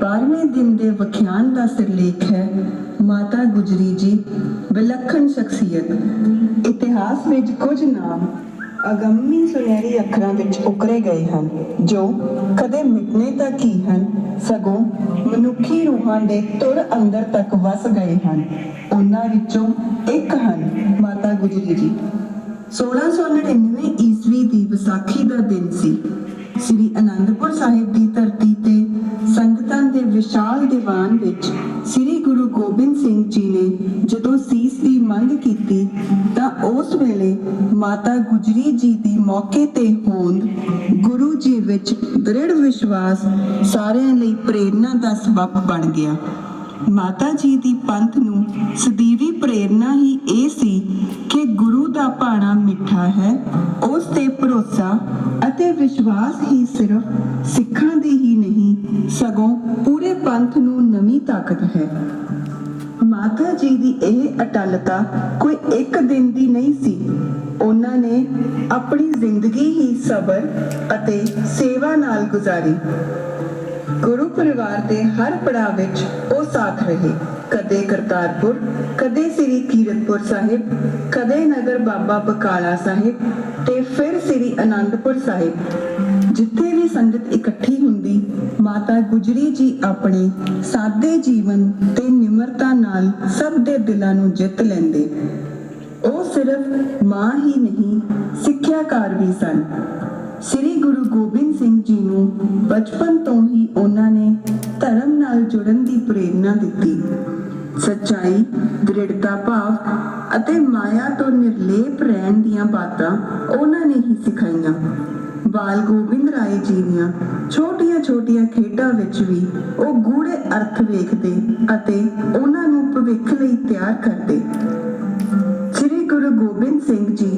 12ਵੇਂ ਦਿਨ ਦੇ ਵਿਖਿਆਨ ਦਾ ਸਿਰਲੇਖ ਹੈ, ਮਾਤਾ ਗੁਜਰੀ ਜੀ, ਵਿਲੱਖਣ ਸ਼ਖਸੀਅਤ। ਇਤਿਹਾਸ ਵਿੱਚ ਕੁਝ ਨਾਮ ਅਗੰਮੀ ਸੁਨਹਿਰੀ ਅੱਖਰਾਂ ਵਿੱਚ ਉਕਰੇ ਗਏ ਹਨ, ਜੋ ਕਦੇ ਮਿਟਨੇ ਤਾਂ ਕੀ ਹਨ, ਸਗੋਂ ਮਨੁੱਖੀ ਰੂਹਾਂ ਦੇ ਤੁਰ ਅੰਦਰ ਤੱਕ ਵਸ ਗਏ ਹਨ। ਉਹਨਾਂ ਵਿੱਚੋਂ ਇੱਕ ਹਨ ਮਾਤਾ ਗੁਜਰੀ ਜੀ। 1699 ਈਸਵੀ ਦੀ ਵਿਸਾਖੀ ਦਾ ਦਿਨ ਸੀ। ਸ੍ਰੀ ਅਨੰਦਪੁਰ ਸਾਹਿਬ ਦੀ ਧਰਤੀ ਤੇ ਵਿਸ਼ਾਲ ਦੀਵਾਨ ਵਿੱਚ ਸ੍ਰੀ ਗੁਰੂ ਗੋਬਿੰਦ ਸਿੰਘ ਜੀ ਨੇ ਜਦੋਂ ਸੀਸ ਦੀ ਮੰਗ ਕੀਤੀ ਤਾਂ ਉਸ ਵੇਲੇ ਮਾਤਾ ਗੁਜਰੀ ਜੀ ਦੀ ਮੌਕੇ ਤੇ ਹੋਂਦ ਗੁਰੂ ਜੀ ਵਿੱਚ ਦ੍ਰਿੜ ਵਿਸ਼ਵਾਸ ਸਾਰਿਆਂ ਲਈ ਪ੍ਰੇਰਣਾ ਦਾ ਸਬਬ ਬਣ ਗਿਆ। ਮਾਤਾ ਜੀ ਦੀ ਪੰਥ ਨੂੰ ਸਦੀਵੀ ਪ੍ਰੇਰਣਾ ਹੀ ਇਹ ਸੀ ਕਿ ਗੁਰੂ ਦਾ ਭਾਣਾ ਮਿੱਠਾ ਹੈ, ਉਸ ਤੇ ਭਰੋਸਾ ਅਤੇ ਵਿਸ਼ਵਾਸ ਹੀ ਸਿਰਫ ਸਿੱਖਾਂ ਦੀ ਹੀ ਨਹੀਂ ਸਗੋਂ ਪੂਰੇ ਪੰਥ ਨੂੰ ਨਵੀਂ ਤਾਕਤ ਹੈ। ਮਾਤਾ ਜੀ ਦੀ ਇਹ ਅਟਲਤਾ ਕੋਈ ਇੱਕ ਦਿਨ ਦੀ ਨਹੀਂ ਸੀ। ਉਹਨਾਂ ਨੇ ਆਪਣੀ ਜ਼ਿੰਦਗੀ ਹੀ ਸਬਰ ਅਤੇ ਸੇਵਾ ਨਾਲ ਗੁਜ਼ਾਰੀ। ਗੁਰੂ ਪਰਿਵਾਰ ਦੇ ਹਰ ਪੜਾਅ ਵਿੱਚ ਉਹ ਸਾਥ ਰਹੇ। ਕਦੇ ਕਰਤਾਰਪੁਰ, ਕਦੇ ਸ੍ਰੀ ਕੀਰਤਪੁਰ ਸਾਹਿਬ, ਕਦੇ ਨਗਰ ਬਾਬਾ ਬਕਾਲਾ ਸਾਹਿਬ ਤੇ ਫਿਰ ਸ੍ਰੀ ਅਨੰਦਪੁਰ ਸਾਹਿਬ। ਜਿੱਥੇ ਵੀ ਸੰਗਤ ਇਕੱਠੀ ਹੁੰਦੀ, ਮਾਤਾ ਗੁਜਰੀ ਜੀ ਆਪਣੇ ਸਾਦੇ ਜੀਵਨ ਤੇ ਨਿਮਰਤਾ ਨਾਲ ਸਭ ਦੇ ਦਿਲਾਂ ਨੂੰ ਜਿੱਤ ਲੈਂਦੇ। ਉਹ ਸਿਰਫ ਮਾਂ ਹੀ ਨਹੀਂ ਸਿੱਖਿਆਕਾਰ ਵੀ ਸਨ। ਸ੍ਰੀ ਗੁਰੂ ਗੋਬਿੰਦ ਸਿੰਘ ਜੀ ਨੂੰ ਬਚਪਨ ਤੋਂ ਹੀ ਉਹਨਾਂ ਨੇ ਧਰਮ ਨਾਲ ਜੁੜਨ ਦੀ ਪ੍ਰੇਰਣਾ ਦਿੱਤੀ। ਸੱਚਾਈ, ਦ੍ਰਿੜਤਾ ਭਾਵ ਅਤੇ ਮਾਇਆ ਤੋਂ ਨਿਰਲੇਪ ਰਹਿਣ ਦੀਆਂ ਬਾਤਾਂ ਉਹਨਾਂ ਨੇ ਹੀ ਸਿਖਾਈਆਂ। ਬਾਲ ਗੋਬਿੰਦ ਰਾਏ ਜੀ ਦੀਆਂ ਛੋਟੀਆਂ-ਛੋਟੀਆਂ ਖੇਡਾਂ ਵਿੱਚ ਵੀ ਉਹ ਗੂੜੇ ਅਰਥ ਵੇਖਦੇ ਅਤੇ ਉਹਨਾਂ ਨੂੰ ਭਵਿੱਖ ਲਈ ਤਿਆਰ ਕਰਦੇ। ਸ੍ਰੀ ਗੁਰੂ ਗੋਬਿੰਦ ਸਿੰਘ ਜੀ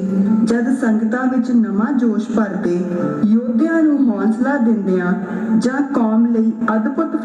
ਜਦ ਸੰਗਤਾਂ ਵਿੱਚ ਨਵਾਂ ਜੋਸ਼ ਭਰਦੇ, ਯੋਧਿਆਂ ਨੂੰ ਹੌਸਲਾ ਦਿੰਦਿਆਂ ਜਾਂ ਕੌਮ ਲਈ ਅਦਭੁਤ